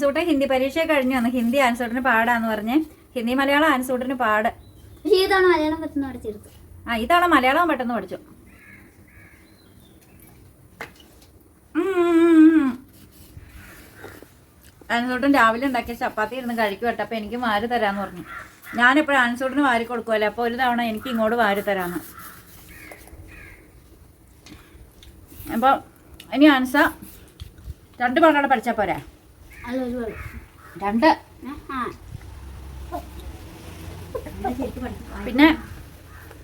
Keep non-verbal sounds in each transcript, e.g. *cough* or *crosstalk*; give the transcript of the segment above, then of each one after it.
ആൻസൂട്ടൻ ഹിന്ദി പരീക്ഷ കഴിഞ്ഞു വന്നു ഹിന്ദി ആൻസൂട്ടിന് പാടാന്ന് പറഞ്ഞ് ഹിന്ദി മലയാളം ആൻസൂട്ടിന് പാട്. ഇതാണ് മലയാളം പഠിച്ചെടുത്തു. ആ ഇതാണ് മലയാളം പെട്ടെന്ന് പഠിച്ചു. ആൻസൂട്ടൻ രാവിലെ ഉണ്ടാക്കിയ ചപ്പാത്തി ഇരുന്ന് കഴിക്കും കേട്ടോ. അപ്പോൾ എനിക്ക് വാരി തരാന്ന് പറഞ്ഞു. ഞാനെപ്പോഴും ആൻസൂട്ടിന് വാരി കൊടുക്കുമല്ലോ അപ്പോൾ ഒരു തവണ എനിക്ക് ഇങ്ങോട്ട് വാരി തരാന്ന്. അപ്പോൾ ഇനി ആൻസ രണ്ട് പാടാടെ പഠിച്ചാൽ പോരെ? രണ്ട്. പിന്നെ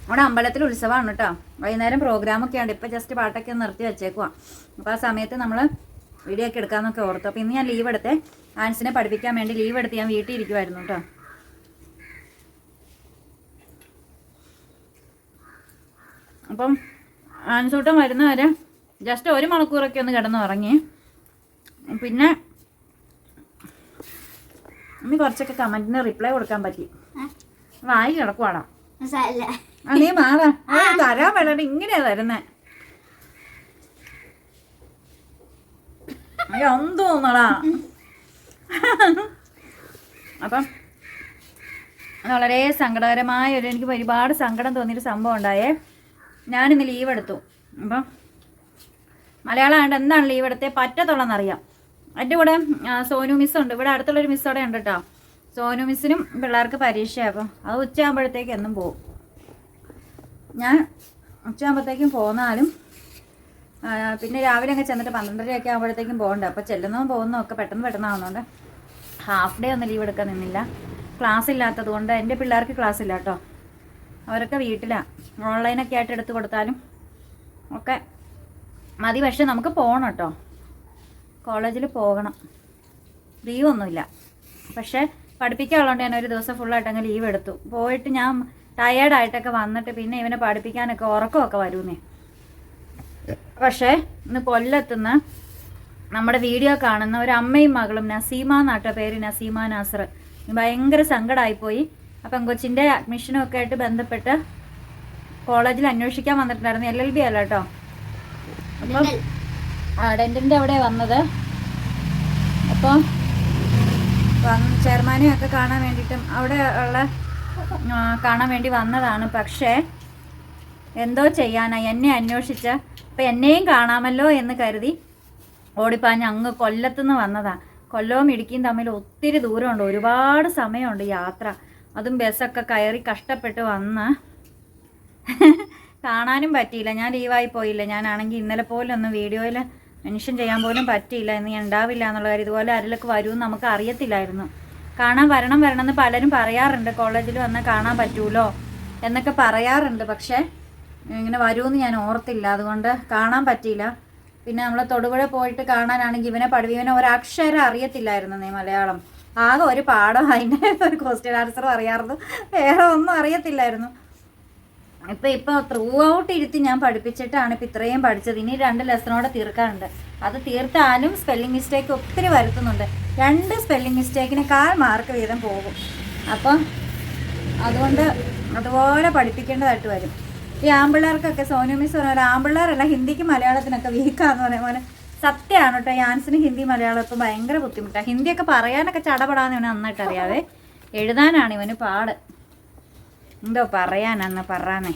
അവിടെ അമ്പലത്തിൽ ഉത്സവമാണ് കേട്ടോ. വൈകുന്നേരം പ്രോഗ്രാമൊക്കെ ഉണ്ട് ഇപ്പം ജസ്റ്റ് പാട്ടൊക്കെ നിർത്തി വെച്ചേക്കുവാ. അപ്പോൾ ആ സമയത്ത് നമ്മൾ വീഡിയോ ഒക്കെ എടുക്കാമെന്നൊക്കെ ഓർത്തു. അപ്പോൾ ഇന്ന് ഞാൻ ലീവ് എടുത്തെ. ആൻസിനെ പഠിപ്പിക്കാൻ വേണ്ടി ലീവ് എടുത്ത് ഞാൻ വീട്ടിൽ ഇരിക്കുമായിരുന്നു കേട്ടോ. അപ്പം ആൻസൂട്ടം വരുന്നവരെ ജസ്റ്റ് ഒരു മണിക്കൂറൊക്കെ ഒന്ന് കിടന്ന് ഉറങ്ങി പിന്നെ ഇനി കുറച്ചൊക്കെ കമന്റിന് റിപ്ലൈ കൊടുക്കാൻ പറ്റി. വായി കിടക്കുവാടാ. നീ മാറാ. തരാൻ വേണ്ട ഇങ്ങനെയാ തരുന്നേ. എന്തോന്നടാ എന്ത് തോന്നടാ അപ്പം വളരെ സങ്കടകരമായ ഒരു എനിക്ക് ഒരുപാട് സങ്കടം തോന്നിയൊരു സംഭവം ഉണ്ടായേ. ഞാനിന്ന് ലീവ് എടുത്തു. അപ്പം മലയാളം ആയതുകൊണ്ട് എന്താണ് ലീവ് എടുത്തേ? പറ്റത്തുള്ളതെന്നറിയാം. എന്റെ കൂടെ സോനു മിസ്സുണ്ട് ഇവിടെ അടുത്തുള്ളൊരു മിസ് അവിടെ ഉണ്ട് കേട്ടോ സോനു മിസ്സിനും പിള്ളേർക്ക് പരീക്ഷയാണ് അപ്പം അത് ഉച്ചയാകുമ്പോഴത്തേക്ക് എന്നും പോവും. ഞാൻ ഉച്ചയാകുമ്പോഴത്തേക്കും പോന്നാലും പിന്നെ രാവിലെ അങ്ങ് ചെന്നിട്ട് പന്ത്രണ്ടരയൊക്കെ ആകുമ്പോഴത്തേക്കും പോകണ്ടേ. അപ്പോൾ ചെല്ലുന്നതും പോകുന്നതും ഒക്കെ പെട്ടെന്ന് പെട്ടെന്ന് ആവുന്നുണ്ട് ഹാഫ് ഡേ ഒന്നും ലീവ് എടുക്കാൻ നിന്നില്ല. ക്ലാസ് ഇല്ലാത്തത് കൊണ്ട് എന്റെ പിള്ളേർക്ക് ക്ലാസ് ഇല്ല കേട്ടോ അവരൊക്കെ വീട്ടിലാണ് ഓൺലൈനൊക്കെ ആയിട്ട് എടുത്ത് കൊടുത്താലും ഒക്കെ മതി. പക്ഷെ നമുക്ക് പോകണം കേട്ടോ കോളേജിൽ പോകണം. ലീവ് ഒന്നുമില്ല. പക്ഷേ പഠിപ്പിക്കാനുള്ളതുകൊണ്ട് ഞാൻ ഒരു ദിവസം ഫുള്ളായിട്ട് അങ്ങ് ലീവ് എടുത്തു. പോയിട്ട് ഞാൻ ടയേർഡായിട്ടൊക്കെ വന്നിട്ട് പിന്നെ ഇവനെ പഠിപ്പിക്കാനൊക്കെ ഉറക്കമൊക്കെ വരുന്നേ. പക്ഷേ ഇന്ന് കൊല്ലത്തുനിന്ന് നമ്മുടെ വീഡിയോ കാണുന്ന ഒരു അമ്മയും മകളും നസീമ എന്നാട്ട പേര് നസീമ നാസർ. ഭയങ്കര സങ്കടമായിപ്പോയി അപ്പം കൊച്ചിന്റെ അഡ്മിഷനും ഒക്കെ ആയിട്ട് ബന്ധപ്പെട്ട് കോളേജിൽ അന്വേഷിക്കാൻ വന്നിട്ടുണ്ടായിരുന്നു. എൽ എൽ ബി അല്ല കേട്ടോ. അപ്പം ഡെന്റിന്റെ അവിടെ വന്നത്? അപ്പോൾ ചെയർമാനെ ഒക്കെ കാണാൻ വേണ്ടിയിട്ടും അവിടെ ഉള്ള കാണാൻ വേണ്ടി വന്നതാണ്. പക്ഷേ എന്തോ ചെയ്യാനാ? എന്നെ അന്വേഷിച്ച അപ്പം എന്നെയും കാണാമല്ലോ എന്ന് കരുതി ഓടിപ്പാഞ്ഞ് അങ്ങ് കൊല്ലത്തുനിന്ന് വന്നതാണ് കൊല്ലവും ഇടുക്കിയും തമ്മിൽ ഒത്തിരി ദൂരമുണ്ട്. ഒരുപാട് സമയമുണ്ട് യാത്ര. അതും ബസ്സൊക്കെ കയറി കഷ്ടപ്പെട്ട് വന്ന് *laughs* കാണാനും പറ്റിയില്ല. ഞാൻ ലീവായി പോയില്ല. ഞാനാണെങ്കിൽ ഇന്നലെ പോലും ഒന്നും വീഡിയോയിൽ മെൻഷൻ ചെയ്യാൻ പോലും പറ്റിയില്ല ഞാൻ ഉണ്ടാവില്ല എന്നുള്ള കാര്യം ഇതുപോലെ ആരിലൊക്കെ വരുമെന്ന് നമുക്ക് അറിയത്തില്ലായിരുന്നു. കാണാൻ വരണം വരണം എന്ന് പലരും പറയാറുണ്ട്. കോളേജിൽ വന്നാൽ കാണാൻ പറ്റൂലോ എന്നൊക്കെ പറയാറുണ്ട്. പക്ഷേ ഇങ്ങനെ വരുമെന്ന് ഞാൻ ഓർത്തില്ല. അതുകൊണ്ട് കാണാൻ പറ്റിയില്ല. പിന്നെ നമ്മൾ തൊടുപുഴ പോയിട്ട് കാണാനാണെങ്കിൽ ഇവനെ പഠി ഇവനെ ഒരക്ഷരം അറിയത്തില്ലായിരുന്നു നീ മലയാളം. ആകെ ഒരു പാഠം അതിന്റെ ഒരു ക്വസ്റ്റ്യൻ ആൻസർ അറിയാറുണ്ട്. വേറെ ഒന്നും അറിയത്തില്ലായിരുന്നു. ഇപ്പം ഇപ്പോൾ ത്രൂ ഔട്ട് ഇരുത്തി ഞാൻ പഠിപ്പിച്ചിട്ടാണ് ഇപ്പം ഇത്രയും പഠിച്ചത്. ഇനി രണ്ട് ലെസണോടെ തീർക്കാറുണ്ട് അത് തീർത്താലും സ്പെല്ലിംഗ് മിസ്റ്റേക്ക് ഒത്തിരി വരുത്തുന്നുണ്ട്. രണ്ട് സ്പെല്ലിംഗ് മിസ്റ്റേക്കിന് കാൽ മാർക്ക് വീതം പോകും. അപ്പം അതുകൊണ്ട് അതുപോലെ പഠിപ്പിക്കേണ്ടതായിട്ട് വരും. ഈ ആമ്പിള്ളേർക്കൊക്കെ സോനു മിസ് പറഞ്ഞ ആമ്പിള്ളേരല്ല ഹിന്ദിക്ക് മലയാളത്തിനൊക്കെ വീക്കാന്ന് പറയുന്ന പോലെ സത്യമാണ് കേട്ടോ യാൻസിന് ഹിന്ദി മലയാളം ഇപ്പം ഭയങ്കര ബുദ്ധിമുട്ടാണ് ഹിന്ദിയൊക്കെ പറയാനൊക്കെ ചടപടാന്ന് ഇവന് നന്നായിട്ട് അറിയാവേ. എഴുതാനാണ് ഇവന് പാട്. എന്തോ പറയാനാന്ന് പറഞ്ഞേ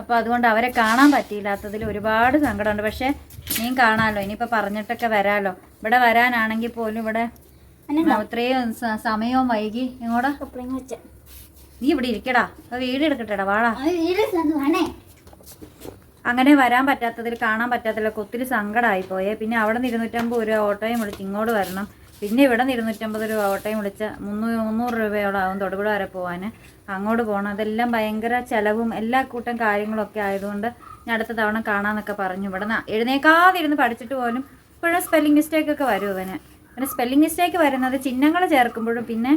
അപ്പോൾ അതുകൊണ്ട് അവരെ കാണാൻ പറ്റിയില്ലാത്തതിൽ ഒരുപാട് സങ്കടമുണ്ട്. പക്ഷേ നീ കാണാമല്ലോ ഇനിയിപ്പോൾ പറഞ്ഞിട്ടൊക്കെ വരാമല്ലോ ഇവിടെ വരാനാണെങ്കിൽ പോലും ഇവിടെ ഇത്രയും സമയവും വൈകി. ഇങ്ങോട്ട് നീ ഇവിടെ ഇരിക്കടാ. അപ്പൊ വീട് എടുക്കട്ടെടാ വാടാ. അങ്ങനെ വരാൻ പറ്റാത്തതിൽ കാണാൻ പറ്റാത്തതിലൊക്കെ ഒത്തിരി സങ്കടമായി പോയേ പിന്നെ അവിടെ നിന്ന് ഇരുന്നൂറ്റമ്പത് രൂപ ഓട്ടോയും വിളിച്ച് ഇങ്ങോട്ട് വരണം. പിന്നെ ഇവിടെ നിന്ന് ഇരുന്നൂറ്റമ്പത് രൂപ ഓട്ടോയും വിളിച്ച മുന്നൂറ് മുന്നൂറ് രൂപയോളം ആവും തൊടുപുഴ വരെ പോകാൻ അങ്ങോട്ട് പോകണം അതെല്ലാം ഭയങ്കര ചിലവും എല്ലാ കൂട്ടം കാര്യങ്ങളൊക്കെ ആയതുകൊണ്ട് ഞാൻ അടുത്ത തവണ കാണാമെന്നൊക്കെ പറഞ്ഞു. ഇവിടെ നിന്ന് എഴുന്നേക്കാതിരുന്ന് പഠിച്ചിട്ട് പോലും ഇപ്പോഴും സ്പെല്ലിംഗ് മിസ്റ്റേക്ക് ഒക്കെ വരും അവന് പിന്നെ സ്പെല്ലിംഗ് മിസ്റ്റേക്ക് വരുന്നത് ചിഹ്നങ്ങൾ ചേർക്കുമ്പോഴും പിന്നെ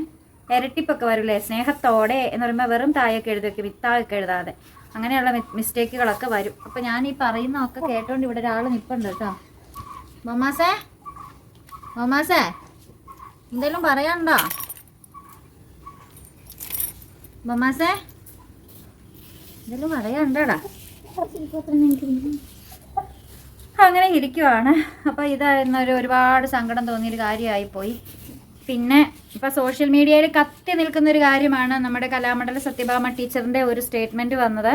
ഇരട്ടിപ്പൊക്കെ വരില്ലേ സ്നേഹത്തോടെ എന്ന് പറയുമ്പോൾ വെറും തായൊക്കെ എഴുതി വിത്തായൊക്കെ എഴുതാതെ. അങ്ങനെയുള്ള മിസ്റ്റേക്കുകളൊക്കെ വരും. അപ്പം ഞാൻ ഈ പറയുന്നതൊക്കെ കേട്ടോണ്ട് ഇവിടെ ഒരാൾ നിൽപ്പുണ്ട് കേട്ടോ. മൊമാസേ മൊമാസേ എന്തെങ്കിലും പറയാനുണ്ടോ? ബൊമാസെ എന്തെങ്കിലും പറയാനുണ്ടോടാ? അങ്ങനെ ഇരിക്കുവാണ്. അപ്പോൾ ഇതായിരുന്നൊരു ഒരുപാട് സങ്കടം തോന്നിയൊരു കാര്യമായിപ്പോയി. പിന്നെ ഇപ്പോൾ സോഷ്യൽ മീഡിയയിൽ കത്തി നിൽക്കുന്ന ഒരു കാര്യമാണ് നമ്മുടെ കലാമണ്ഡല സത്യഭാമ ടീച്ചറിന്റെ ഒരു സ്റ്റേറ്റ്മെന്റ് വന്നത്.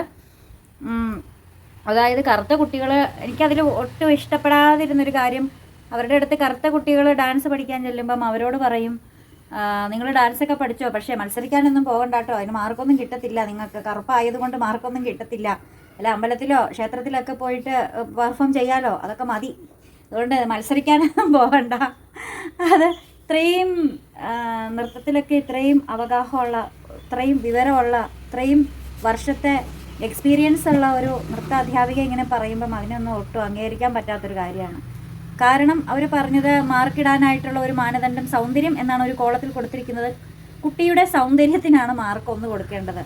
അതായത് കറുത്ത കുട്ടികൾ എനിക്കതിൽ ഒട്ടും ഇഷ്ടപ്പെടാതിരുന്നൊരു കാര്യം അവരുടെ അടുത്ത് കറുത്ത കുട്ടികൾ ഡാൻസ് പഠിക്കാൻ ചെല്ലുമ്പം അവരോട് പറയും നിങ്ങൾ ഡാൻസ് ഒക്കെ പഠിച്ചോ? പക്ഷേ മത്സരിക്കാനൊന്നും പോകണ്ട കേട്ടോ അതിന് മാർക്കൊന്നും കിട്ടത്തില്ല. നിങ്ങൾക്ക് കറുപ്പായതുകൊണ്ട് മാർക്കൊന്നും കിട്ടത്തില്ല. അല്ല അമ്പലത്തിലോ ക്ഷേത്രത്തിലൊക്കെ പോയിട്ട് പെർഫോം ചെയ്യാലോ? അതൊക്കെ മതി. അതുകൊണ്ട് മത്സരിക്കാനൊന്നും പോകണ്ട. അത് ഇത്രയും നൃത്തത്തിലൊക്കെ ഇത്രയും അവഗാഹമുള്ള ഇത്രയും വിവരമുള്ള ഇത്രയും വർഷത്തെ എക്സ്പീരിയൻസ് ഉള്ള ഒരു നൃത്ത അധ്യാപിക ഇങ്ങനെ പറയുമ്പം അതിനൊന്നും ഒട്ടും അംഗീകരിക്കാൻ പറ്റാത്തൊരു കാര്യമാണ്. കാരണം അവർ പറഞ്ഞത് മാർക്കിടാനായിട്ടുള്ള ഒരു മാനദണ്ഡം സൗന്ദര്യം എന്നാണ് ഒരു കോളത്തിൽ കൊടുത്തിരിക്കുന്നത്. കുട്ടിയുടെ സൗന്ദര്യത്തിനാണ് മാർക്ക് ഒന്ന് കൊടുക്കേണ്ടത്.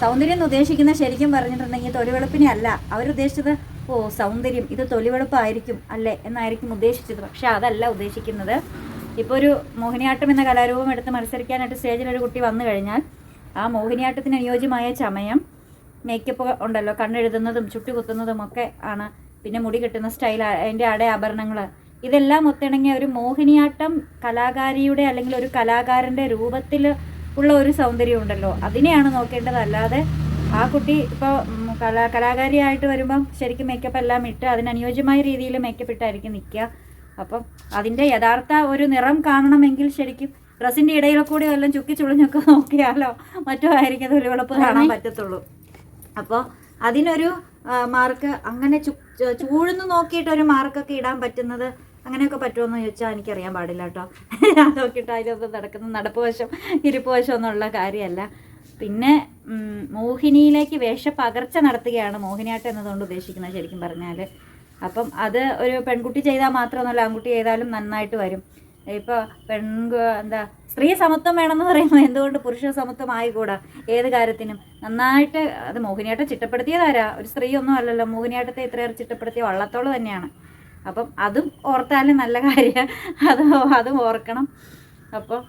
സൗന്ദര്യം എന്ന് ഉദ്ദേശിക്കുന്നത് ശരിക്കും പറഞ്ഞിട്ടുണ്ടെങ്കിൽ തൊലിവെളുപ്പിനെ അല്ല. അവരുദ്ദേശിച്ചത് ഓ സൗന്ദര്യം ഇത് തൊലിവെളുപ്പായിരിക്കും അല്ലേ? എന്നായിരിക്കും ഉദ്ദേശിച്ചത്. പക്ഷെ അതല്ല ഉദ്ദേശിക്കുന്നത്. ഇപ്പോൾ ഒരു മോഹിനിയാട്ടം എന്ന കലാരൂപം എടുത്ത് മത്സരിക്കാനായിട്ട് സ്റ്റേജിൽ ഒരു കുട്ടി വന്നു കഴിഞ്ഞാൽ ആ മോഹിനിയാട്ടത്തിന് അനുയോജ്യമായ ചമയം മേക്കപ്പ് ഉണ്ടല്ലോ. കണ്ണെഴുതുന്നതും ചുട്ടി കുത്തുന്നതും ഒക്കെ ആണ് പിന്നെ മുടി കെട്ടുന്ന സ്റ്റൈൽ അതിന്റെ അട ആഭരണങ്ങൾ ഇതെല്ലാം ഒത്തിണങ്ങിയ ഒരു മോഹിനിയാട്ടം കലാകാരിയുടെ അല്ലെങ്കിൽ ഒരു കലാകാരന്റെ രൂപത്തിൽ ഉള്ള ഒരു സൗന്ദര്യം ഉണ്ടല്ലോ. അതിനെയാണ് നോക്കേണ്ടത്. അല്ലാതെ ആ കുട്ടി ഇപ്പോൾ കലാ കലാകാരിയായിട്ട് വരുമ്പം ശരിക്കും മേക്കപ്പ് എല്ലാം ഇട്ട് അതിനനുയോജ്യമായ രീതിയിൽ മേക്കപ്പ് ഇട്ടായിരിക്കും നിൽക്കുക അപ്പം അതിന്റെ യഥാർത്ഥ ഒരു നിറം കാണണമെങ്കിൽ ശരിക്കും ഡ്രസ്സിന്റെ ഇടയിൽ കൂടി വല്ലതും ചുക്കി ചുളിഞ്ഞൊക്കെ നോക്കിയാലോ മറ്റോ ആയിരിക്കും അത് ഒരു വെളുപ്പ് കാണാൻ പറ്റത്തുള്ളൂ. അപ്പോൾ അതിനൊരു മാർക്ക് അങ്ങനെ ചൂഴ്ന്ന് നോക്കിയിട്ട് ഒരു മാർക്കൊക്കെ ഇടാൻ പറ്റുന്നത് അങ്ങനെയൊക്കെ പറ്റുമെന്ന് ചോദിച്ചാൽ എനിക്കറിയാൻ പാടില്ല കേട്ടോ. ഞാൻ നോക്കിയിട്ട് അതിലൊന്നും നടക്കുന്ന നടപ്പ് വശം ഇരിപ്പ് വശം എന്നുള്ള കാര്യമല്ല. പിന്നെ മോഹിനിയിലേക്ക് വേഷ പകർച്ച നടത്തുകയാണ് മോഹിനിയാട്ടം എന്നതുകൊണ്ട് ഉദ്ദേശിക്കുന്നത് ശരിക്കും പറഞ്ഞാൽ അപ്പം അത് ഒരു പെൺകുട്ടി ചെയ്താൽ മാത്രമൊന്നുമല്ല ആൺകുട്ടി ചെയ്താലും നന്നായിട്ട് വരും. ഇപ്പോൾ പെൺ എന്താ സ്ത്രീ സമത്വം വേണമെന്ന് പറയുമ്പോൾ എന്തുകൊണ്ട് പുരുഷ സമത്വം ആയിക്കൂടാ? ഏത് കാര്യത്തിനും? നന്നായിട്ട് അത് മോഹിനിയാട്ടം ചിട്ടപ്പെടുത്തിയതാരാ? ഒരു സ്ത്രീ ഒന്നും അല്ലല്ലോ. മോഹിനിയാട്ടത്തെ ഇത്രയേറെ ചിട്ടപ്പെടുത്തിയ വള്ളത്തോൾ തന്നെയാണ്. അപ്പം അതും ഓർത്താലും നല്ല കാര്യം. അത് അതും ഓർക്കണം. അപ്പോൾ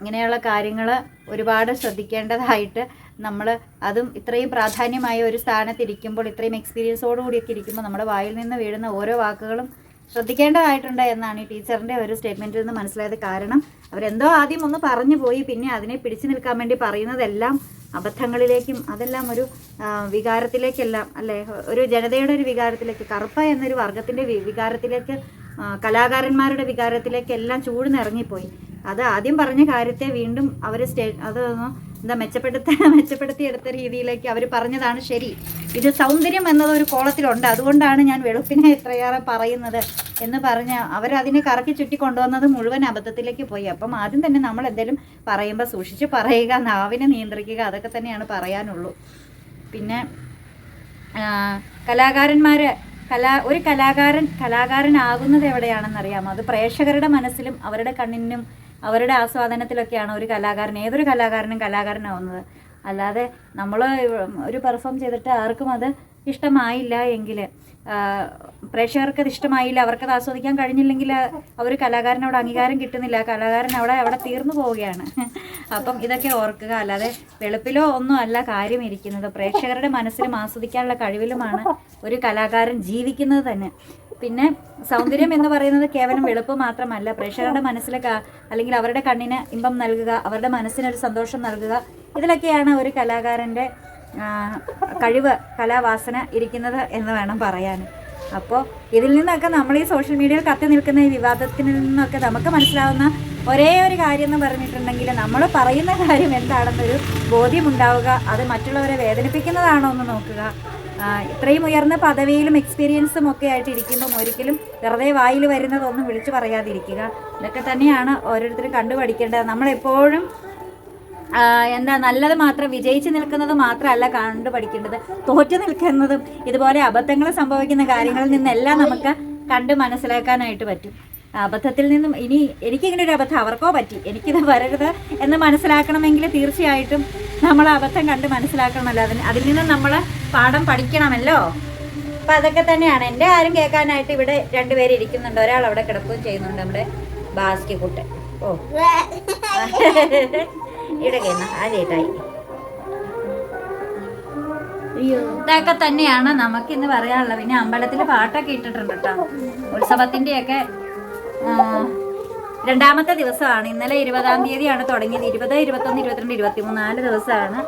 ഇങ്ങനെയുള്ള കാര്യങ്ങൾ ഒരുപാട് ശ്രദ്ധിക്കേണ്ടതായിട്ട് നമ്മൾ അതും ഇത്രയും പ്രാധാന്യമായ ഒരു സ്ഥാനത്തിരിക്കുമ്പോൾ ഇത്രയും എക്സ്പീരിയൻസോടുകൂടിയൊക്കെ ഇരിക്കുമ്പോൾ നമ്മുടെ വായിൽ നിന്ന് വീഴുന്ന ഓരോ വാക്കുകളും ശ്രദ്ധിക്കേണ്ടതായിട്ടുണ്ട് എന്നാണ് ഈ ടീച്ചറിന്റെ ഒരു സ്റ്റേറ്റ്മെന്റിൽ നിന്ന് മനസ്സിലായത് കാരണം അവരെന്തോ ആദ്യം ഒന്ന് പറഞ്ഞു പോയി പിന്നെ അതിനെ പിടിച്ചു നിൽക്കാൻ വേണ്ടി പറയുന്നതെല്ലാം അബദ്ധങ്ങളിലേക്കും അതെല്ലാം ഒരു വികാരത്തിലേക്കെല്ലാം അല്ലേ? ഒരു ജനതയുടെ ഒരു വികാരത്തിലേക്ക് കറുപ്പ എന്നൊരു വർഗത്തിന്റെ വികാരത്തിലേക്ക് കലാകാരന്മാരുടെ വികാരത്തിലേക്കെല്ലാം ചൂടുന്നിറങ്ങിപ്പോയി അത് ആദ്യം പറഞ്ഞ കാര്യത്തെ വീണ്ടും അവർ സ്റ്റേ അത് എന്താ മെച്ചപ്പെടുത്ത *laughs* മെച്ചപ്പെടുത്തിയെടുത്ത രീതിയിലേക്ക് അവർ പറഞ്ഞതാണ് ശരി. ഇത് സൗന്ദര്യം എന്നത് ഒരു കോളത്തിലുണ്ട്. അതുകൊണ്ടാണ് ഞാൻ വെളുപ്പിനെ ഇത്രയേറെ പറയുന്നത് എന്ന് പറഞ്ഞ് അവരതിനെ കറക്കി ചുറ്റി കൊണ്ടുവന്നത് മുഴുവൻ അബദ്ധത്തിലേക്ക് പോയി. അപ്പം ആദ്യം തന്നെ നമ്മൾ എന്തെങ്കിലും പറയുമ്പോൾ സൂക്ഷിച്ച് പറയുക നാവിനെ നിയന്ത്രിക്കുക അതൊക്കെ തന്നെയാണ് പറയാനുള്ളൂ. പിന്നെ കലാകാരന്മാർ കലാ ഒരു കലാകാരൻ കലാകാരനാകുന്നത് എവിടെയാണെന്നറിയാമോ? അത് പ്രേക്ഷകരുടെ മനസ്സിലും അവരുടെ കണ്ണിനും അവരുടെ ആസ്വാദനത്തിലൊക്കെയാണ് ഒരു കലാകാരൻ ഏതൊരു കലാകാരനും കലാകാരനാവുന്നത്. അല്ലാതെ നമ്മൾ ഒരു പെർഫോം ചെയ്തിട്ട് ആർക്കും അത് ഇഷ്ടമായില്ല എങ്കിൽ പ്രേക്ഷകർക്ക് അത് ഇഷ്ടമായില്ല അവർക്കത് ആസ്വദിക്കാൻ കഴിഞ്ഞില്ലെങ്കിൽ അവർ കലാകാരനോട് അംഗീകാരം കിട്ടുന്നില്ല കലാകാരൻ അവിടെ അവിടെ തീർന്നു പോവുകയാണ്. അപ്പം ഇതൊക്കെ ഓർക്കുക. അല്ലാതെ വെളുപ്പിലോ ഒന്നും അല്ല കാര്യം ഇരിക്കുന്നത്. പ്രേക്ഷകരുടെ മനസ്സിലും ആസ്വദിക്കാനുള്ള കഴിവിലുമാണ് ഒരു കലാകാരൻ ജീവിക്കുന്നത് തന്നെ. പിന്നെ സൗന്ദര്യം എന്ന് പറയുന്നത് കേവലം വെളുപ്പ് മാത്രമല്ല. പ്രേക്ഷകരുടെ മനസ്സിലെ അല്ലെങ്കിൽ അവരുടെ കണ്ണിന് ഇമ്പം നൽകുക അവരുടെ മനസ്സിനൊരു സന്തോഷം നൽകുക. ഇതിലൊക്കെയാണ് ഒരു കലാകാരന്റെ കഴിവ് കലാവാസന ഇരിക്കുന്നത് എന്ന് വേണം പറയാൻ. അപ്പോൾ ഇതിൽ നിന്നൊക്കെ നമ്മൾ ഈ സോഷ്യൽ മീഡിയയിൽ കത്തി നിൽക്കുന്ന ഈ വിവാദത്തിൽ നിന്നൊക്കെ നമുക്ക് മനസ്സിലാവുന്ന ഒരേ ഒരു കാര്യം എന്ന് പറഞ്ഞിട്ടുണ്ടെങ്കിൽ നമ്മൾ പറയുന്ന കാര്യം എന്താണെന്നൊരു ബോധ്യമുണ്ടാവുക അത് മറ്റുള്ളവരെ വേദനിപ്പിക്കുന്നതാണോ എന്ന് നോക്കുക. ഇത്രയും ഉയർന്ന പദവിയിലും എക്സ്പീരിയൻസും ഒക്കെ ആയിട്ട് ഇരിക്കുമ്പം ഒരിക്കലും വെറുതെ വായിൽ വരുന്നതൊന്നും വിളിച്ചു പറയാതിരിക്കുക. ഇതൊക്കെ തന്നെയാണ് ഓരോരുത്തരും കണ്ടുപഠിക്കേണ്ടത് നമ്മളെപ്പോഴും എന്താ നല്ലത് മാത്രം വിജയിച്ച് നിൽക്കുന്നത് മാത്രമല്ല കണ്ടു പഠിക്കേണ്ടത്. തോറ്റു നിൽക്കുന്നതും ഇതുപോലെ അബദ്ധങ്ങൾ സംഭവിക്കുന്ന കാര്യങ്ങളിൽ നിന്നെല്ലാം നമുക്ക് കണ്ട് മനസ്സിലാക്കാനായിട്ട് പറ്റും. അബദ്ധത്തിൽ നിന്നും ഇനി എനിക്കിങ്ങനെ ഒരു അബദ്ധം അവർക്കോ പറ്റി? എനിക്കിത് വരരുത് എന്ന് മനസ്സിലാക്കണമെങ്കിൽ തീർച്ചയായിട്ടും നമ്മൾ അബദ്ധം കണ്ട് മനസ്സിലാക്കണമല്ലോ. അതിന് അതിൽ നിന്ന് നമ്മൾ പാഠം പഠിക്കണമല്ലോ. അപ്പം അതൊക്കെ തന്നെയാണ്. എന്റെ ആരും കേൾക്കാനായിട്ട് ഇവിടെ രണ്ടുപേര് ഇരിക്കുന്നുണ്ട്. ഒരാൾ അവിടെ കിടക്കുകയും ചെയ്യുന്നുണ്ട് നമ്മുടെ ബാസ്കി കുട്ട് ഓ. ഇവിടെ കേന്ന ആദ്യമായിട്ടായി ഇതൊക്കെ തന്നെയാണ് നമുക്ക് ഇന്ന് പറയാനുള്ളത്. പിന്നെ അമ്പലത്തിൽ പാട്ടൊക്കെ ഇട്ടിട്ടുണ്ട് കേട്ടോ. ഉത്സവത്തിന്റെയൊക്കെ രണ്ടാമത്തെ ദിവസമാണ്. ഇന്നലെ ഇരുപതാം തീയതിയാണ് തുടങ്ങിയത്. ഇരുപത് ഇരുപത്തൊന്ന് ഇരുപത്തിരണ്ട് ഇരുപത്തിമൂന്ന് നാല് ദിവസമാണ്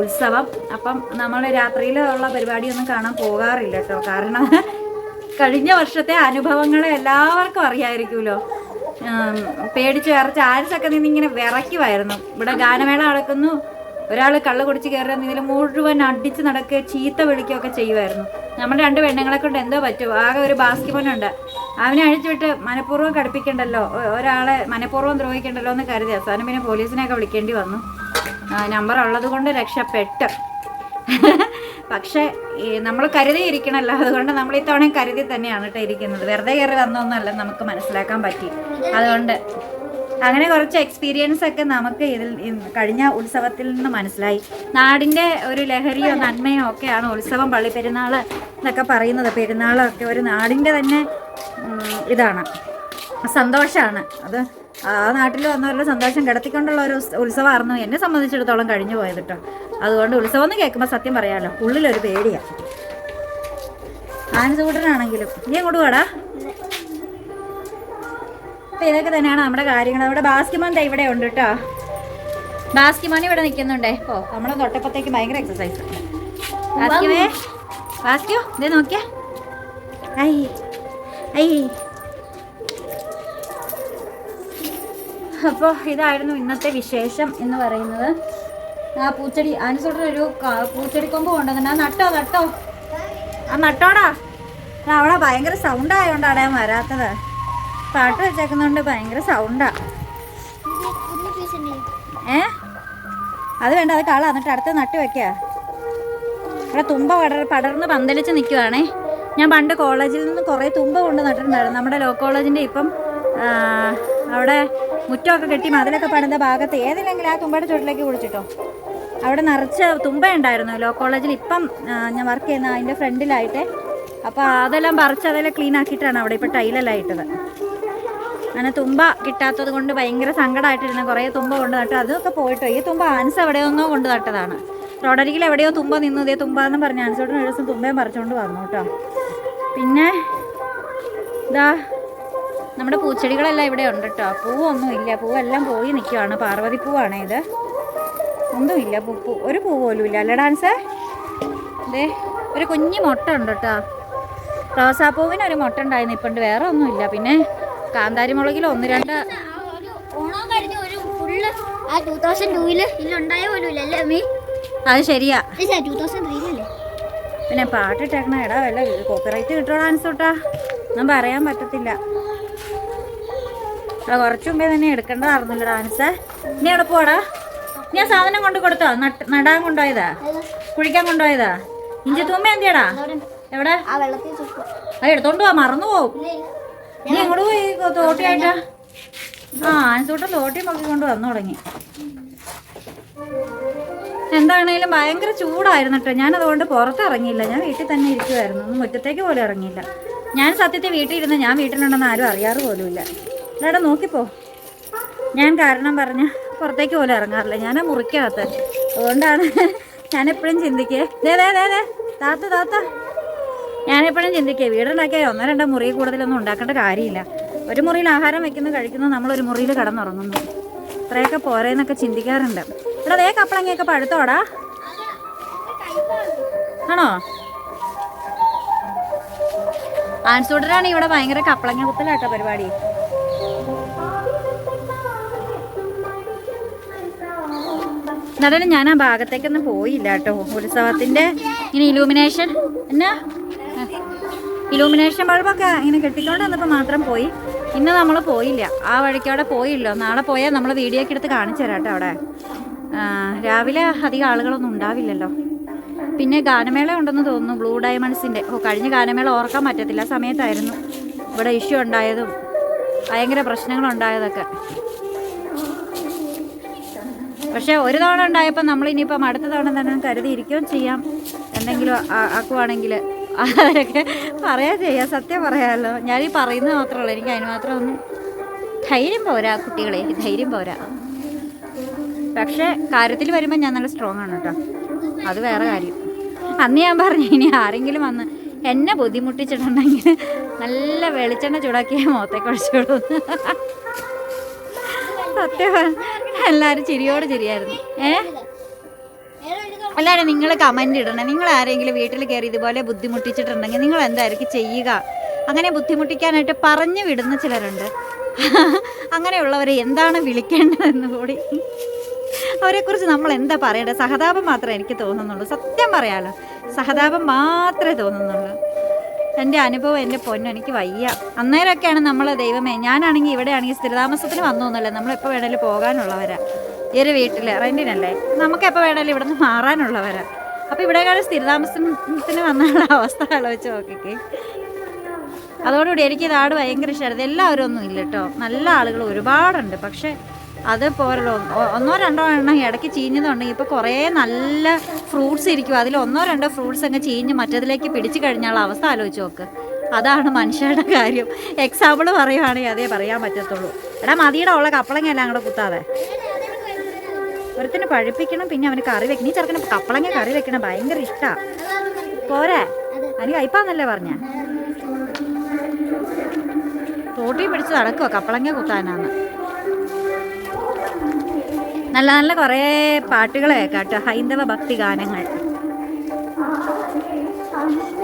ഉത്സവം. അപ്പം നമ്മൾ രാത്രിയിലുള്ള പരിപാടിയൊന്നും കാണാൻ പോകാറില്ല കേട്ടോ. കാരണം കഴിഞ്ഞ വർഷത്തെ അനുഭവങ്ങൾ എല്ലാവർക്കും അറിയാമായിരിക്കുമല്ലോ പേടിച്ച് വിറച്ച് ആരിച്ചൊക്കെ നിന്ന് ഇങ്ങനെ വിറയ്ക്കുമായിരുന്നു ഇവിടെ ഗാനമേള നടക്കുന്നു. ഒരാൾ കള്ള് കുടിച്ച് കയറുക ഇതിൽ മുഴുവൻ അടിച്ച് നടക്കുക ചീത്ത വിളിക്കുകയൊക്കെ ചെയ്യുമായിരുന്നു നമ്മുടെ രണ്ട് പെണ്ണുങ്ങളെ കൊണ്ട് എന്തോ പറ്റും. ആകെ ഒരു ബാസ്കിമോനുണ്ട് അവനെ അഴിച്ചുവിട്ട് മനഃപൂർവം കടുപ്പിക്കണ്ടല്ലോ. ഒരാളെ മനഃപൂർവം ദ്രോഹിക്കണ്ടല്ലോ എന്ന് കരുതി. അവസാനം പിന്നെ പോലീസിനെയൊക്കെ വിളിക്കേണ്ടി വന്നു. നമ്പർ ഉള്ളത് കൊണ്ട് രക്ഷപ്പെട്ട്. പക്ഷേ നമ്മൾ കരുതി ഇരിക്കണമല്ലോ അതുകൊണ്ട് നമ്മൾ ഇത്തവണ കരുതി തന്നെയാണ് കേട്ടോ ഇരിക്കുന്നത്. വെറുതെ കയറി വന്നൊന്നുമല്ല നമുക്ക് മനസ്സിലാക്കാൻ പറ്റി. അതുകൊണ്ട് അങ്ങനെ കുറച്ച് എക്സ്പീരിയൻസ് ഒക്കെ നമുക്ക് ഇതിൽ കഴിഞ്ഞ ഉത്സവത്തിൽ നിന്ന് മനസ്സിലായി. നാടിന്റെ ഒരു ലഹരിയോ നന്മയോ ഒക്കെയാണ് ഉത്സവം പള്ളിപ്പെരുന്നാൾ എന്നൊക്കെ പറയുന്നത്. പെരുന്നാളൊക്കെ ഒരു നാടിന്റെ തന്നെ ഇതാണ്. സന്തോഷമാണ് അത് ആ നാട്ടിൽ വന്നവരുടെ സന്തോഷം കിടത്തിക്കൊണ്ടുള്ള ഒരു ഉത്സ- ഉത്സവമായിരുന്നു എന്നെ സംബന്ധിച്ചിടത്തോളം കഴിഞ്ഞു പോയത് കേട്ടോ അതുകൊണ്ട് ഉത്സവം എന്ന് കേൾക്കുമ്പോൾ സത്യം പറയാമല്ലോ ഉള്ളിലൊരു പേടിയാണ് ആനസൂട്ടനാണെങ്കിലും നീ അങ്ങോട്ട് പോടാ അപ്പൊ ഇതൊക്കെ തന്നെയാണ് നമ്മുടെ കാര്യങ്ങൾ. നമ്മുടെ ബാസ്കിമോൻ ദാ ഇവിടെ ഉണ്ട് കേട്ടോ ബാസ്കിമോൻ ഇവിടെ നിൽക്കുന്നുണ്ടേ. ഓ നമ്മളെ തൊട്ടപ്പത്തേക്ക് ഭയങ്കര എക്സസൈസ് ബാസ്കിമേ ബാസ്കിയോ ഇതേ നോക്കിയേ. ഐ ഐ. അപ്പോൾ ഇതായിരുന്നു ഇന്നത്തെ വിശേഷം എന്ന് പറയുന്നത്. ആ പൂച്ചെടി ആനസോട്ടൻ ഒരു ക- പൂച്ചെടി കൊമ്പ് കൊണ്ടുവന്നിട്ട് ആ നട്ടോ നട്ടോ. ആ നട്ടോടാ. അവിടെ ഭയങ്കര സൗണ്ട് ആയതുകൊണ്ടാണ് ഞാൻ വരാത്തത്. പാട്ട് വെച്ചേക്കുന്നതുകൊണ്ട് ഭയങ്കര സൗണ്ടാ ഏ? അത് വേണ്ട അത് കള എന്നിട്ട് അടുത്ത് നട്ട് വെക്കുക ഇവിടെ തുമ്പ പടർ പടർന്ന് പന്തലിച്ച് നിൽക്കുവാണേ ഞാൻ പണ്ട് കോളേജിൽ നിന്ന് കുറേ തുമ്പ കൊണ്ട് നട്ടിട്ടുണ്ടായിരുന്നു. നമ്മുടെ ലോ കോളേജിന്റെ ഇപ്പം അവിടെ മുറ്റമൊക്കെ കെട്ടി മതിലൊക്കെ പണിത ഭാഗത്ത് ഏതില്ലെങ്കിലും ആ തുമ്പയുടെ ചുവട്ടിലേക്ക് കുടിച്ചിട്ടോ അവിടെ നിറച്ച് തുമ്പ ഉണ്ടായിരുന്നു ലോ കോളേജിൽ. ഇപ്പം ഞാൻ വർക്ക് ചെയ്യുന്ന അതിന്റെ ഫ്രണ്ടിലായിട്ട്. അപ്പോൾ അതെല്ലാം പറിച്ച് അതെല്ലാം ക്ലീൻ ആക്കിയിട്ടാണ് അവിടെ ഇപ്പോൾ ടൈലെല്ലാം ഇട്ടത്. അങ്ങനെ തുമ്പ കിട്ടാത്തത് കൊണ്ട് ഭയങ്കര സങ്കടമായിട്ടിരുന്ന കുറേ തുമ്പ കൊണ്ട് നട്ടു. അതൊക്കെ പോയിട്ടോ. ഈ തുമ്പ ആൻസ് എവിടെയൊന്നോ കൊണ്ട് നട്ടതാണ്. റോഡരികിൽ എവിടെയോ തുമ്പ നിന്നു. ഇതേ തുമ്പ എന്ന് പറഞ്ഞ ആൻസോട്ടിന് ഒരു ദിവസം തുമ്പയും പറിച്ചുകൊണ്ട് വന്നു കേട്ടോ. പിന്നെ ഇതാ നമ്മുടെ പൂച്ചെടികളെല്ലാം ഇവിടെ ഉണ്ട് കേട്ടോ. പൂവൊന്നും ഇല്ല. പൂവെല്ലാം പോയി നിൽക്കുവാണ് പാർവതി പൂവാണ് ഇത്. ഒന്നുമില്ല. പൂ ഒരു പൂ പോലും ഇല്ല. അല്ലേ ഡാൻസ് അതെ ഒരു കുഞ്ഞു മുട്ട ഉണ്ട് കേട്ടോ. റോസാപ്പൂവിന് ഒരു മുട്ട ഉണ്ടായിരുന്നു. ഇപ്പം വേറെ ഒന്നുമില്ല പിന്നെ കാന്താരി മുളകിൽ ഒന്ന് രണ്ട്. ഒരു ഓണം കഴിഞ്ഞ് ഒരു ഫുള്ള് ആ ടൂ തൗസൻഡ് ടൂവിൽ ഇതിലുണ്ടായ പോലും അല്ലേ അമ്മി അത് ശരിയാ. ടൂ തൗസൻഡ് ത്രീയിലല്ലേ പിന്നെ പാട്ടിട്ടേക്കണ എടാ വല്ല കോപ്പിറൈറ്റ് കിട്ടുമോ ഡാൻസ് തൊട്ടാ ഒന്നും പറയാൻ പറ്റത്തില്ല. ആ കുറച്ച് മുമ്പേ തന്നെ എടുക്കേണ്ടതായിരുന്നില്ല ഡാൻസ് നീ എവിടെ പോടാ ഞാൻ സാധനം കൊണ്ട് കൊടുത്തോ? നടാൻ കൊണ്ടുപോയതാ? കുഴിക്കാൻ കൊണ്ടുപോയതാ? ഇഞ്ചി തൂമ്മ എന്തിയടാ? എവിടെ? അത് എടുത്തോണ്ട് പോവാ മറന്നു പോവും. നീ എങ്ങോട്ട് പോയി തോട്ടിയായിട്ടാ ആ ആൻസൂട്ടൻ തോട്ടി നോക്കിക്കൊണ്ട് വന്നു തുടങ്ങി. എന്താണേലും ഭയങ്കര ചൂടായിരുന്നു കേട്ടോ ഞാൻ അതുകൊണ്ട് പുറത്തിറങ്ങിയില്ല. ഞാൻ വീട്ടിൽ തന്നെ ഇരിക്കുമായിരുന്നു ഒന്നും മുറ്റത്തേക്ക് പോലും ഇറങ്ങിയില്ല. ഞാൻ സത്യത്തിൽ വീട്ടിൽ ഇരുന്ന് ഞാൻ വീട്ടിലുണ്ടെന്ന് ആരും അറിയാറ് പോലുമില്ല. എടാ നോക്കിപ്പോ. ഞാൻ കാരണം പറഞ്ഞ് പുറത്തേക്ക് പോലും ഇറങ്ങാറില്ല. ഞാൻ മുറിക്കാത്ത അതുകൊണ്ടാണ് ഞാൻ എപ്പോഴും ചിന്തിക്കേ ദേ ദേ ദേ. താത്ത താത്ത. ഞാനെപ്പോഴും ചിന്തിക്കുക വീടുണ്ടാക്കിയാൽ ഒന്നോ രണ്ടോ മുറി കൂടുതലൊന്നും ഉണ്ടാക്കേണ്ട കാര്യമില്ല. ഒരു മുറിയിൽ ആഹാരം വെക്കുന്നു കഴിക്കുന്നു നമ്മളൊരു മുറിയിൽ കിടന്നുറങ്ങുന്നു. ഇത്രയൊക്കെ പോരേന്നൊക്കെ ചിന്തിക്കാറുണ്ട്. ഇവിടെ ദേ കപ്പളങ്ങയൊക്കെ പഴുത്തോടാ. ആണോ? ആൻസൂട്ടറാണ് ഇവിടെ ഭയങ്കര കപ്പളങ്ങ കുത്തലാട്ടോ പരിപാടി. എന്നാലും ഞാൻ ആ ഭാഗത്തേക്കൊന്നും പോയില്ല കേട്ടോ. ഉത്സവത്തിന്റെ ഇനി ഇലൂമിനേഷൻ എന്നാ? ഇലൂമിനേഷൻ ബൾബൊക്കെ ഇങ്ങനെ കെട്ടിക്കൊണ്ട് വന്നപ്പോൾ മാത്രം പോയി. ഇന്ന് നമ്മൾ പോയില്ല. ആ വഴിക്കവിടെ പോയില്ലോ. നാളെ പോയാൽ നമ്മൾ വീഡിയോ ഒക്കെ എടുത്ത് കാണിച്ചു തരാം കേട്ടോ അവിടെ. രാവിലെ അധികം ആളുകളൊന്നും ഉണ്ടാവില്ലല്ലോ. പിന്നെ ഗാനമേള ഉണ്ടെന്ന് തോന്നുന്നു ബ്ലൂ ഡയമണ്ട്സിന്റെ ഓ കഴിഞ്ഞ ഗാനമേള ഓർക്കാൻ പറ്റത്തില്ല. സമയത്തായിരുന്നു ഇവിടെ ഇഷ്യൂ ഉണ്ടായതും ഭയങ്കര പ്രശ്നങ്ങളുണ്ടായതൊക്കെ. പക്ഷെ ഒരു തവണ ഉണ്ടായപ്പോൾ നമ്മൾ ഇനിയിപ്പം അടുത്ത തവണ തന്നെ കരുതിയിരിക്കുകയും ചെയ്യാം. എന്തെങ്കിലും ആക്കുവാണെങ്കിൽ അതൊക്കെ പറയാ ചെയ്യാം സത്യം പറയാമല്ലോ ഈ പറയുന്നത് മാത്രമേ എനിക്ക് അതിന് മാത്രം ഒന്നും ധൈര്യം പോരാ കുട്ടികളെ ധൈര്യം പോരാ. പക്ഷേ കാര്യത്തിൽ വരുമ്പോൾ ഞാൻ നല്ല സ്ട്രോങ് ആണ് കേട്ടോ. അത് വേറെ കാര്യം. അന്ന് ഞാൻ പറഞ്ഞു ഇനി ആരെങ്കിലും വന്ന് എന്നെ ബുദ്ധിമുട്ടിച്ചിട്ടുണ്ടെങ്കിൽ നല്ല വെളിച്ചെണ്ണ ചൂടാക്കിയ മോത്തെ കുഴച്ചോളൂ സത്യം എല്ലാവരും ചിരിയോട് ചിരിയായിരുന്നു. ഏ? അല്ലാതെ നിങ്ങൾ കമന്റ് ഇടണം. നിങ്ങൾ ആരെങ്കിലും വീട്ടിൽ കയറി ഇതുപോലെ ബുദ്ധിമുട്ടിച്ചിട്ടുണ്ടെങ്കിൽ നിങ്ങൾ എന്തായിരിക്കും ചെയ്യുക? അങ്ങനെ ബുദ്ധിമുട്ടിക്കാനായിട്ട് പറഞ്ഞു വിടുന്ന ചിലരുണ്ട്. അങ്ങനെയുള്ളവരെ എന്താണ് വിളിക്കേണ്ടതെന്ന് കൂടി? അവരെക്കുറിച്ച് നമ്മൾ എന്താ പറയേണ്ടത്? സഹതാപം മാത്രമേ എനിക്ക് തോന്നുന്നുള്ളൂ. സത്യം പറയാലോ. സഹതാപം മാത്രമേ തോന്നുന്നുള്ളൂ. എന്റെ അനുഭവം എന്റെ പൊന്നു എനിക്ക് വയ്യ. അന്നേരമൊക്കെയാണ് നമ്മൾ ദൈവമേ ഞാനാണെങ്കിൽ ഇവിടെയാണെങ്കിൽ സ്ഥിരതാമസത്തിന് വന്നൊന്നുമല്ല നമ്മളെപ്പോൾ വേണേലും പോകാനുള്ളവരാ. ഈ ഒരു വീട്ടിൽ റെന്റിനല്ലേ നമുക്ക് എപ്പോൾ വേണമെങ്കിലും ഇവിടെ നിന്ന് മാറാനുള്ളവരാ. അപ്പോൾ ഇവിടെക്കാളും സ്ഥിരതാമസത്തിന് വന്നുള്ള അവസ്ഥ ആലോചിച്ച് നോക്കിക്കേ. അതോടുകൂടി എനിക്ക് നാട് ഭയങ്കര ഇഷ്ടമായിരുന്നു. എല്ലാവരും ഒന്നും ഇല്ല കേട്ടോ. നല്ല ആളുകൾ ഒരുപാടുണ്ട്. പക്ഷേ അത് പോരല്ലോ ഒന്നോ രണ്ടോ എണ്ണം ഇടയ്ക്ക് ചീഞ്ഞതുണ്ടെങ്കിൽ ഇപ്പോൾ കുറേ നല്ല ഫ്രൂട്ട്സ് ഇരിക്കും. അതിൽ ഒന്നോ രണ്ടോ ഫ്രൂട്ട്സ് അങ്ങ് ചീഞ്ഞ് മറ്റതിലേക്ക് പിടിച്ചു കഴിഞ്ഞാൽ അവസ്ഥ ആലോചിച്ച് നോക്ക്. അതാണ് മനുഷ്യരുടെ കാര്യം. എക്സാമ്പിൾ പറയുവാണെങ്കിൽ അതേ പറയാൻ പറ്റത്തുള്ളൂ. എടാ മതിയുടെ ഉള്ള കപ്പളങ്ങ അങ്ങോട്ട് കുത്താതെ. ഒരുത്തിന് പഴുപ്പിക്കണം പിന്നെ അവന് കറി വെക്കണം. ഈ ചെറുക്കന് കപ്പളങ്ങ കറി വെക്കണം ഭയങ്കര ഇഷ്ടാ. പോരെ. അതിന് കയ്പാന്നല്ലേ പറഞ്ഞ? തോട്ടി പിടിച്ച് നടക്കുക കപ്പളങ്ങ കുത്താനാന്ന്. നല്ല നല്ല കുറേ പാട്ടുകളെ കേട്ടോ. ഹൈന്ദവ ഭക്തി ഗാനങ്ങൾ.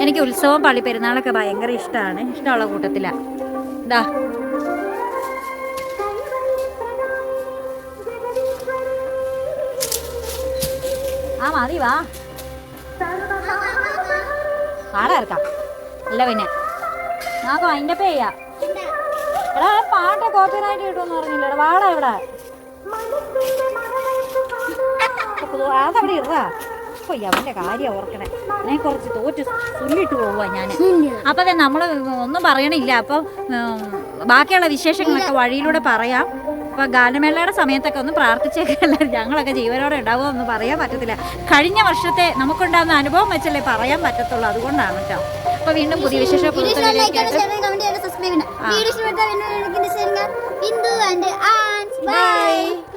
എനിക്ക് ഉത്സവം പള്ളി പെരുന്നാളൊക്കെ ഭയങ്കര ഇഷ്ടമാണ് ഇഷ്ടമുള്ള കൂട്ടത്തിലാണ് ഇതാ മതി വാ. പാടാർക്കാം അല്ല പിന്നെ. ആ അതിന്റെ പേ ചെയ്യാം. എടാ പാട്ട് കോപ്പിറൈറ്റ് കിട്ടുമെന്ന് പറഞ്ഞില്ലടാ വാടാ ഇവിടെ. അതവിടെ ഇറാ അവന്റെ കാര്യം ഓർക്കണേ. ഞാൻ കുറച്ച് തോറ്റ് സുല്ലിട്ട് പോവാ ഞാൻ അപ്പോൾ അതെ നമ്മൾ ഒന്നും പറയണില്ല. അപ്പോൾ ബാക്കിയുള്ള വിശേഷങ്ങളൊക്കെ വഴിയിലൂടെ പറയാം. അപ്പോൾ ഗാനമേളയുടെ സമയത്തൊക്കെ ഒന്ന് പ്രാർത്ഥിച്ചേക്കല്ല ഞങ്ങളൊക്കെ ജീവനോടെ ഉണ്ടാവുമോ എന്ന് പറയാൻ പറ്റത്തില്ല. കഴിഞ്ഞ വർഷത്തെ നമുക്കുണ്ടാകുന്ന അനുഭവം വെച്ചല്ലേ പറയാൻ പറ്റത്തുള്ളൂ. അതുകൊണ്ടാണ് കേട്ടോ. അപ്പോൾ വീണ്ടും പുതിയ വിശേഷ ബൈ ബൈ